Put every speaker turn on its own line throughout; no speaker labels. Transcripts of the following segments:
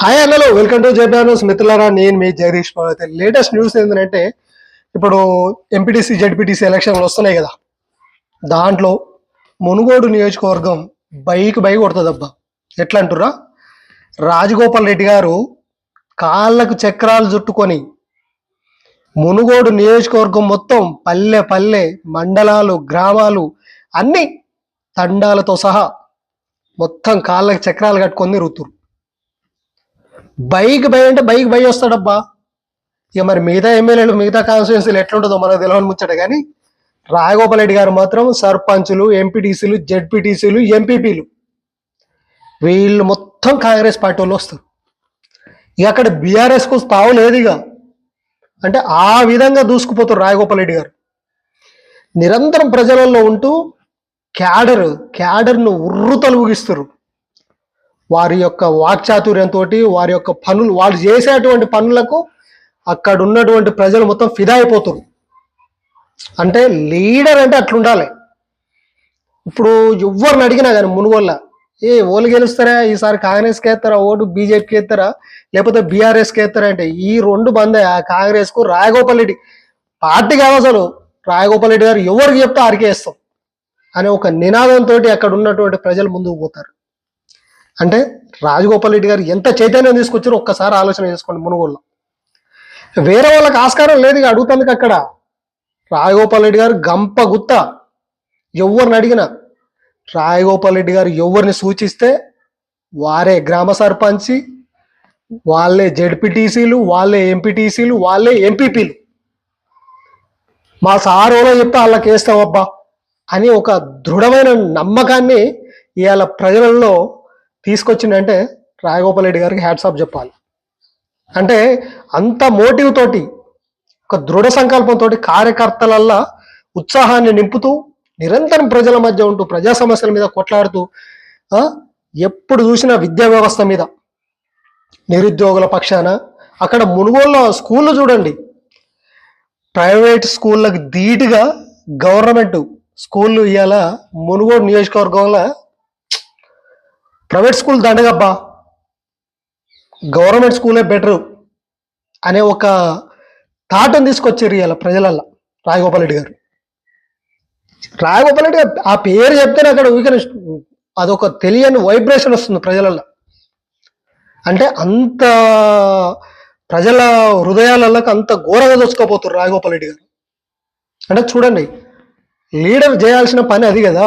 Hi hello welcome to JP news. మిత్రులారా నేను మీ జగదీష్ అయితే. లేటెస్ట్ న్యూస్ ఏంటంటే ఇప్పుడు ఎంపీటీసీ జడ్పీటీసీ ఎలక్షన్లు వస్తున్నాయి కదా. దాంట్లో మునుగోడు నియోజకవర్గం బైక్ బై కొడుతుందబ్బా. ఎట్లా అంటురా రాజగోపాల్ రెడ్డి గారు కాళ్ళకు చక్రాలు చుట్టుకొని మునుగోడు నియోజకవర్గం మొత్తం పల్లె పల్లె మండలాలు గ్రామాలు అన్ని తండాలతో సహా మొత్తం కాళ్ళకి చక్రాలు కట్టుకొని రుతురు బైక్ బై అంటే బైక్ బై వస్తాడబ్బా. ఇక మరి మిగతా ఎమ్మెల్యేలు మిగతా కాన్స్టిట్యున్సీలు ఎట్లుంటుందో మనకు తెలియని ముచ్చట కానీ రాఘగోపాల్ రెడ్డి గారు మాత్రం సర్పంచులు ఎంపీటీసీలు జెడ్పీటీసీలు ఎంపీపీలు వీళ్ళు మొత్తం కాంగ్రెస్ పార్టీ వాళ్ళు వస్తారు. ఇక అక్కడ బీఆర్ఎస్కు తావు లేదు ఇక. అంటే ఆ విధంగా దూసుకుపోతారు రాజగోపాల్ రెడ్డి గారు. నిరంతరం ప్రజలలో ఉంటూ క్యాడర్ క్యాడర్ను ఉర్రు తలుగుగిస్తారు. వారి యొక్క వాక్చాతుర్యంతో వారి యొక్క పనులు వాళ్ళు చేసేటువంటి పనులకు అక్కడ ఉన్నటువంటి ప్రజలు మొత్తం ఫిదా అయిపోతారు. అంటే లీడర్ అంటే అట్లుండాలి. ఇప్పుడు ఎవరిని అడిగినా కానీ మునుగోళ్ళ ఏ ఓళ్ళు గెలుస్తారా? ఈసారి కాంగ్రెస్కి వేస్తారా ఓటు బీజేపీకి వేస్తారా లేకపోతే బీఆర్ఎస్కి వేస్తారా అంటే ఈ రెండు బందే ఆ కాంగ్రెస్కు రాయగోపాల్ రెడ్డి. పార్టీ కాదు అసలు. రాయగోపాల్ రెడ్డి గారు ఎవరికి చెప్తే ఆరికేస్తాం అనే ఒక నినాదంతో అక్కడ ఉన్నటువంటి ప్రజలు ముందుకు పోతారు. అంటే రాజగోపాల్ రెడ్డి గారు ఎంత చైతన్యం తీసుకొచ్చారో ఒక్కసారి ఆలోచన చేసుకోండి మునుగోళ్ళు. వేరే వాళ్ళకి ఆస్కారం లేదు ఇక అడుగుతుంది అక్కడ. రాజగోపాల్ రెడ్డి గారు గంప గుత్త. ఎవరిని అడిగినా? రాజగోపాల్ రెడ్డి గారు ఎవరిని సూచిస్తే వారే గ్రామ సర్పంచి వాళ్ళే జడ్పీటీసీలు వాళ్ళే ఎంపీటీసీలు వాళ్ళే ఎంపీపీలు. మా సారోలో చెప్తే వాళ్ళకి వేస్తామబ్బా అని ఒక దృఢమైన నమ్మకాన్ని ఇవాళ ప్రజలలో తీసుకొచ్చిందంటే రాజగోపాల్ రెడ్డి గారికి హ్యాట్సాప్ చెప్పాలి. అంటే అంత మోటివ్ తోటి ఒక దృఢ సంకల్పంతో కార్యకర్తలల్లా ఉత్సాహాన్ని నింపుతూ నిరంతరం ప్రజల మధ్య ఉంటూ ప్రజా సమస్యల మీద కొట్లాడుతూ ఎప్పుడు చూసినా విద్యా వ్యవస్థ మీద నిరుద్యోగుల పక్షాన అక్కడ మునుగోళ్ళ స్కూళ్ళు చూడండి. ప్రైవేట్ స్కూళ్ళకి ధీటుగా గవర్నమెంట్ స్కూళ్ళు ఇవాళ మునుగోడు నియోజకవర్గంలో ప్రైవేట్ స్కూల్ దండగబ్బా. గవర్నమెంట్ స్కూలే బెటర్ అనే ఒక థాట్ని తీసుకొచ్చారు ఇలా ప్రజలల్లో రాజగోపాల్ రెడ్డి గారు. రాజగోపాల్ రెడ్డి గారు ఆ పేరు చెప్తేనే అక్కడ ఊరికే అదొక తెలియని వైబ్రేషన్ వస్తుంది ప్రజలల్లో. అంటే అంత ప్రజల హృదయాలలోకి అంత ఘోరంగా దోచుకోపోతారు రాజగోపాల్ రెడ్డి గారు. అంటే చూడండి లీడర్ చేయాల్సిన పని అది కదా.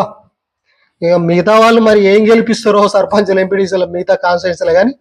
ఇక మిగతా వాళ్ళు మరి ఏం గెలిపిస్తారో సర్పంచ్లు ఎంపీడీసీలు మిగతా కాన్స్టిట్యూన్సీలు కానీ